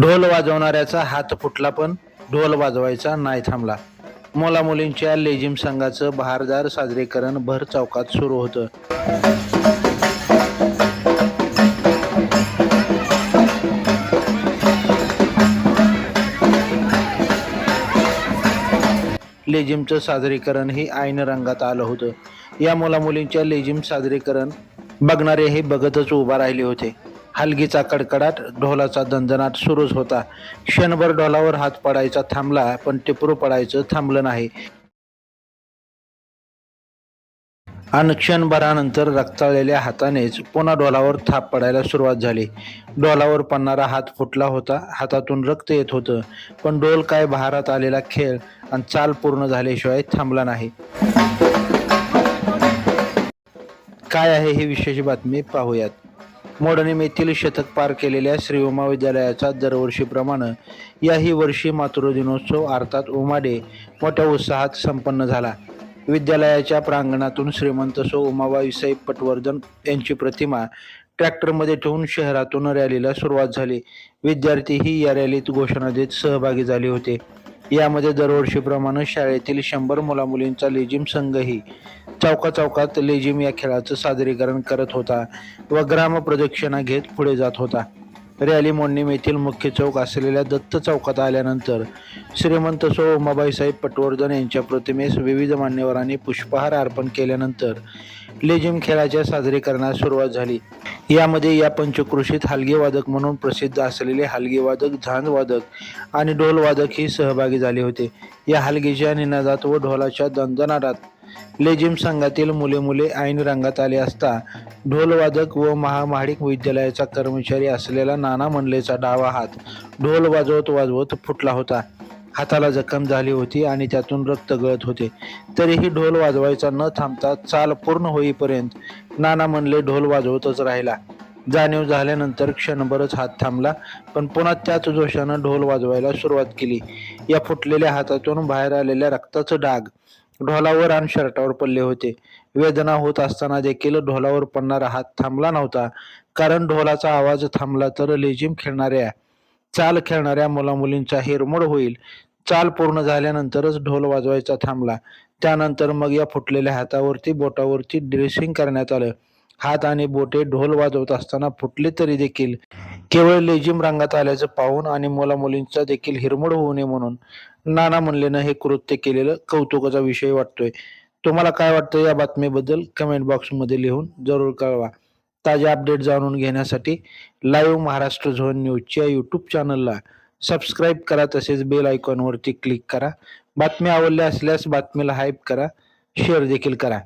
ढोल वाजवणाऱ्याचा हात फुटला पण ढोल वाजवायचा नाही थांबला. मुला मुलींच्या लेझिम संघाचं बहारदार साजरीकरण भर चौकात सुरू होतं. लेझिमचं साजरीकरण ही ऐन रंगात आलं होतं. या मुला मुलींच्या लेझिम साजरीकरण बघणारे हे बघतच उभा राहिले होते. हलगीचा कडकडाट ढोलाचा दणदणाट सुरूच होता. क्षणभर ढोलावर हात पडायचा थांबला पण टिपरू पडायचं थांबलं नाही. आणि क्षणभरानंतर रक्ताळलेल्या हातानेच पुन्हा ढोलावर थाप पडायला सुरुवात झाली. ढोलावर पडणारा हात फुटला होता हातातून रक्त येत होतं पण ढोल काय बहारात आलेला खेळ आणि चाल पूर्ण झाल्याशिवाय थांबला नाही. काय आहे ही विशेष बातमी पाहूयात. मोडणीम येथील शतक पार केलेल्या श्री उमा विद्यालयाचा दरवर्षीप्रमाणे याही वर्षी मातृदिनोत्सव अर्थात उमाडे मोठ्या उत्साहात संपन्न झाला. विद्यालयाच्या प्रांगणातून श्रीमंत सो उमाबाई साहेब पटवर्धन यांची प्रतिमा ट्रॅक्टरमध्ये ठेवून शहरातून रॅलीला सुरुवात झाली. विद्यार्थीही या रॅलीत घोषणा देत सहभागी झाले होते. यामध्ये दरवर्षीप्रमाणे शाळेतील शंभर मुलामुलींचा लेझिम संघही चौका चौकात लेझिम या खेळाचं सादरीकरण करत होता व ग्राम प्रदक्षिणा घेत पुढे जात होता. रॅली मोडणीम येथील मुख्य चौक असलेल्या दत्त चौकात आल्यानंतर श्रीमंत सो उमाबाईसाहेब पटवर्धन यांच्या प्रतिमेस विविध मान्यवरांनी पुष्पहार अर्पण केल्यानंतर लेझिम खेळाच्या सादरीकरणास सुरुवात झाली. यामध्ये या पंचकृषीत हालगेवादक म्हणून प्रसिद्ध असलेले हालगेवादक झांजवादक आणि ढोलवादक ही सहभागी झाले होते. या हलगीच्या निनादात व ढोलाच्या दंदनाटात लेझिम संघातील मुले मुले ऐन रंगात आले असता ढोलवादक व महामाडिक विद्यालयाचा कर्मचारी असलेला नाना मंडलेचा डावा हात ढोल वाजवत वाजवत फुटला होता. हाताला जखम झाली होती आणि त्यातून रक्त गळत होते. तरीही ढोल वाजवायचा न थांबता चाल पूर्ण होईपर्यंत नाना म्हणले ढोल वाजवतच राहिला. जाणीव झाल्यानंतर क्षणभरच हात थांबला पण पुन्हा त्याच जोशानं ढोल वाजवायला सुरुवात केली. या फुटलेल्या हातातून बाहेर आलेल्या रक्ताचं डाग ढोलावर आणि शर्टावर पडले होते. वेदना होत असताना देखील ढोलावर पडणारा हात थांबला नव्हता. कारण ढोलाचा आवाज थांबला तर लेझिम खेळणाऱ्या चाल खेळणाऱ्या मुलामुलींचा हिरमोड होईल. चाल पूर्ण झाल्यानंतरच ढोल वाजवायचा थांबला. त्यानंतर मग या फुटलेल्या हातावरती बोटावरती ड्रेसिंग करण्यात आलं. हात आणि बोटे ढोल वाजवत असताना फुटले तरी देखील. केवळ लेझिम रंगात आल्याचं पाहून आणि मुलामुलींचा देखील हिरमोड होऊ नये म्हणून नाना म्हणलेनं हे कृत्य केलेलं कौतुकाचा विषय वाटतोय. तुम्हाला काय वाटतं या बातमीबद्दल कमेंट बॉक्समध्ये लिहून जरूर कळवा. ताज्या अपडेट जाणून घेण्यासाठी लाईव्ह महाराष्ट्र झोन न्यूजच्या यूट्यूब चॅनलला सबस्क्राईब करा तसेच बेल आयकॉनवरती क्लिक करा. बातमी आवडल्या असल्यास बातमीला हाईप करा शेअर देखील करा.